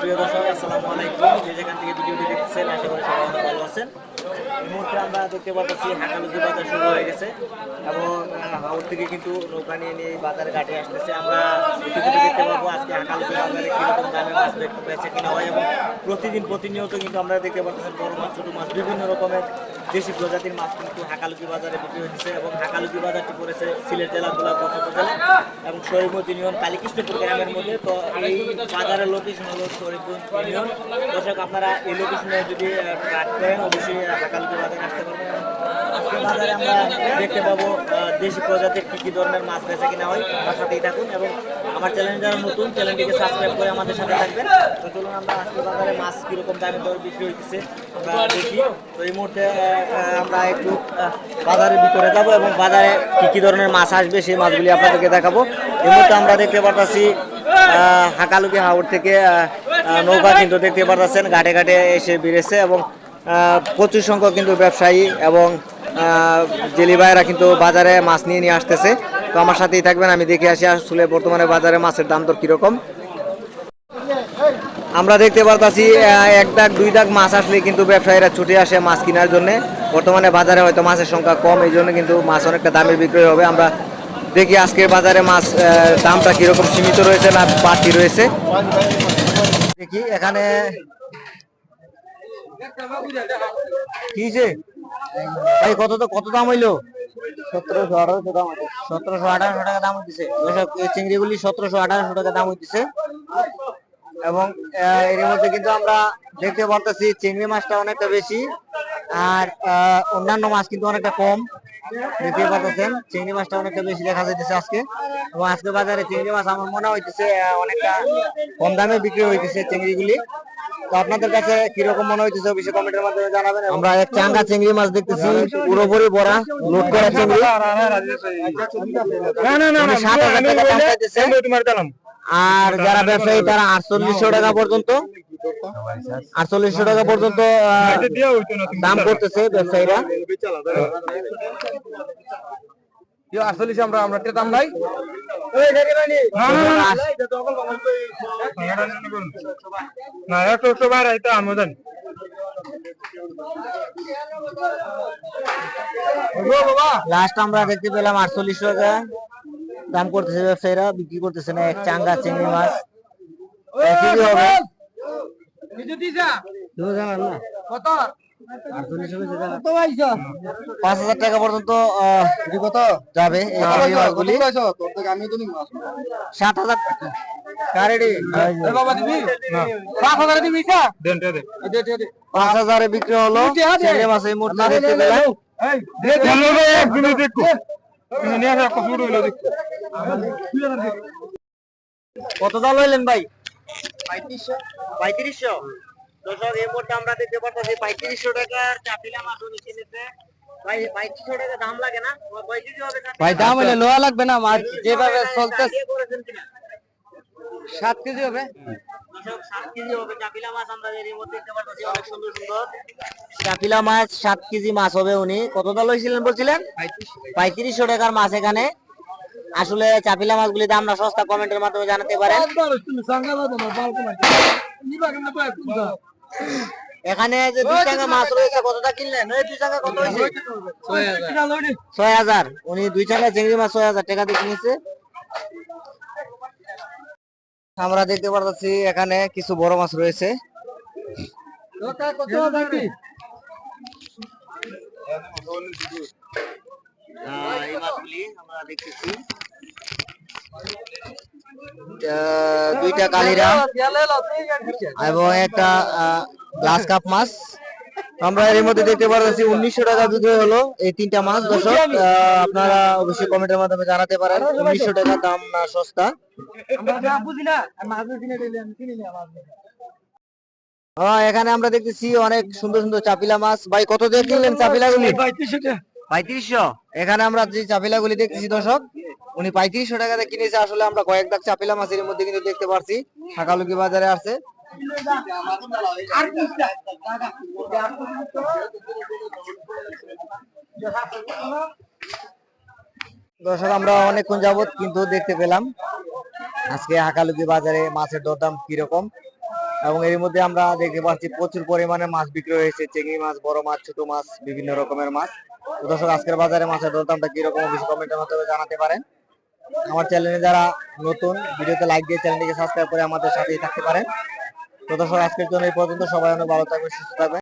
প্রিয় দর্শক, আসসালামু আলাইকুম। যে যেখান থেকে ভিডিওটি দেখছেন আশা করি সবাই অনেক ভালো আছেন। এই মুহূর্তে আমরা দেখতে পাচ্ছি হাঁকালুকি বাজার শুরু হয়ে গেছে। এবং হাওড় থেকে কিন্তু নৌকা নিয়ে নিয়ে বাজার ঘাটে আসতেছে। আমরা দেখতে পাবো, আজকে হাঁকালুকি বাজারে কীরকম দামে মাছ পেয়েছে কিনা হয়। এবং প্রতিদিন, প্রতিনিয়ত কিন্তু আমরা দেখতে পাচ্ছি বড় মাছ, ছোট মাছ, বিভিন্ন রকমের দেশি প্রজাতির মাছ কিন্তু হাকালুকি বাজারে বিক্রি হচ্ছে এবং হাকালুকি বাজারটি পড়েছে সিলেট জেলা গোলাপ উপজেলা এবং শরীফগঞ্জ ইউনিয়ন কালীকৃষ্ণপুর গ্রামের মধ্যে। তো এই বাজারের লোকেশন হলো শরীফগঞ্জ ইউনিয়ন। দর্শক, আপনারা এই লোকেশনে যদি ট্রাক করেন অবশ্যই হাকালুকি বাজারে আসতে পারবেন। বাজারে আমরা দেখতে পাবো দেশি প্রজাতির কী কী ধরনের মাছ বেচা কিনা হয়। আমার সাথেই থাকুন এবং আমার চ্যানেল যারা নতুন, চ্যানেলটিকে সাবস্ক্রাইব করে আমাদের সাথে থাকবেন। তো চলুন আমরা আজকে বাজারে মাছ কীরকম দামে দর বিক্রি হইতেছে, আমরা দেখি। তো এই মুহূর্তে আমরা একটু বাজারের ভিতরে যাব এবং বাজারে কী কী ধরনের মাছ আসবে সেই মাছগুলি আপনাদেরকে দেখাবো। এই মুহূর্তে আমরা দেখতে পাচ্ছি হাকালুকি হাওড় থেকে নৌকা কিন্তু দেখতে পাচ্ছেন ঘাটে ঘাটে এসে বেড়েছে এবং প্রচুর সংখ্যক কিন্তু ব্যবসায়ী এবং জেলি ভাইয়েরা কিন্তু বাজারে মাছ নিয়ে নিয়ে আসতেছে। তো আমার সাথেই থাকবেন, আমি দেখে আসি আসলে বর্তমানে বাজারে মাছের দাম দর কীরকম। আমরা দেখতে পারতাছি এক দাগ, দুই দাগ মাছ আসলে কিন্তু ব্যবসায়ীরা ছুটে আসে মাছ কেনার জন্য। বর্তমানে বাজারে হয়তো মাছের সংখ্যা কম, এই জন্য কিন্তু মাছ অনেকটা দামে বিক্রি হবে। আমরা দেখি আজকের বাজারে মাছ দামটা কীরকম সীমিত রয়েছে না বাড়তি রয়েছে। দেখি, এখানে কি যে? ভাই কত তো কত দাম হইল? সতেরোশো আঠারোশো দাম সতেরোশো আঠারোশো টাকা দাম হইতেছে। চিংড়িগুলি সতেরোশো আঠারোশো টাকা দাম হইতেছে। এবং এর মধ্যে কিন্তু আমরা দেখতে পারতেছি চিংড়ি মাছটা অনেকটা বেশি আর অন্যান্য মাছ কিন্তু অনেকটা কম। দেখতে পাচ্ছেন চিংড়ি মাছটা অনেকটা বেশি দেখা যাইতেছে আজকে। এবং আজকে বাজারে চিংড়ি মাছ আমার মনে হইতেছে অনেকটা কম দামে বিক্রি হইতেছে চিংড়িগুলি। তো আপনাদের কাছে কীরকম মনে হইতেছে অবশ্যই কমেন্টের মাধ্যমে জানাবেন আমরা এক চাঙ্গা চিংড়ি মাছ দেখতেছি পুরোপুরি ভরা লোড করা চিংড়ি। উনি সাত হাজার টাকা দাম চাইতেছে। আর যারা ব্যবসায়ী তারা আটচল্লিশশো টাকা পর্যন্ত আটচল্লিশশো টাকা পর্যন্ত দাম করতেছে ব্যবসায়ীরা। আসলে আমরা আমরা দাম নাই না। একশো একশো আনমোদন বাবা। লাস্ট আমরা দেখতে পেলাম আটচল্লিশশো টাকা। দাম করতেছে ব্যবসায়ীরা বিক্রি করতেছে না এক চাঙ্গা চিংড়ি মাছ। হবে। না কত। পাঁচ হাজার টাকা পর্যন্ত যাবে সাত হাজার। কারেডি পাঁচ হাজার বিক্রি হলো। এই মুহূর্তে দেখতে পেলাম। আসো কত হইল দেখো। কত দাম লইলেন ভাই? পঁয়ত্রিশশো? দর্শক এই মুহূর্তে আমরা দেখতে পাচ্ছি পঁয়ত্রিশশো টাকার চাপিলা মাছ উনি কিনেছে। ভাই টাকা দাম লাগে না? কয় কেজি হবে ভাই দাম হইলে লোয়া লাগবে না মাছ যেভাবে চলতে দিয়ে করেছেন কিনা? সাত কেজি হবে। দর্শক, সাত কেজি হবে চাপিলা মাছ সাত কেজি মাছ হবে উনি। কত লইছিলেন বলছিলেন? পঁয়ত্রিশশো টাকার মাছ এখানে। আসলে চাপিলা মাছগুলি দাম না সস্তা কমেন্টের মাধ্যমে জানাতে পারেন। এখানে যে দুই টাকা মাছ রয়েছে কতটা কিনলেন? ওই দুই টাকা কত হয়েছে? ছয় হাজার। উনি দুই টাকা চিংড়ি মাছ ছয় হাজার টাকা দিয়ে কিনেছে। আমরা দেখতে পাচ্ছি এখানে কিছু বড় মাছ রয়েছে। এই মাছগুলি আমরা দেখতেছি। দুইটা কালিরা এবং একটা গ্লাস কাপ মাছ। আমরা এর মধ্যে দেখতে পাচ্ছি উনিশশো টাকা হলো এই তিনটা মাছ। দর্শক আপনারা অবশ্যই কমেন্টের মাধ্যমে জানাতে পারেন উনিশশো টাকা দাম না সস্তা। হ্যাঁ এখানে আমরা দেখতেছি অনেক সুন্দর সুন্দর চাপিলা মাছ। ভাই কত দিয়ে কিনলেন চাপিলা গুলি পঁয়ত্রিশশো এখানে আমরা যে চাপিলা গুলি দেখতেছি দর্শক উনি পঁয়ত্রিশশো টাকাতে কিনেছে, আসলে আমরা কয়েক দাগ চাপিলা মাছের মধ্যে কিন্তু দেখতে পারছি। শাকালুকি বাজারে আছে। দর্শক, আমরা অনেকক্ষণ যাবত কিন্তু দেখতে পেলাম আজকে হাকালুকি বাজারে মাছের দরদাম কীরকম এবং এর মধ্যে আমরা দেখতে পাচ্ছি প্রচুর পরিমাণে মাছ বিক্রি হয়েছে, চিংড়ি মাছ, বড় মাছ, ছোট মাছ, বিভিন্ন রকমের মাছ। দর্শক, আজকের বাজারে মাছের দরদামটা কীরকম, অবশ্যই কমেন্টের মাধ্যমে জানাতে পারেন। আমার চ্যানেলে যারা নতুন, ভিডিওতে লাইক দিয়ে চ্যানেলটিকে সাবস্ক্রাইব করে আমাদের সাথেই থাকতে পারেন। তো দর্শক, আজকের জন্য এই পর্যন্ত। সবাই অনেক ভালো থাকবে সুস্থ থাকবেন।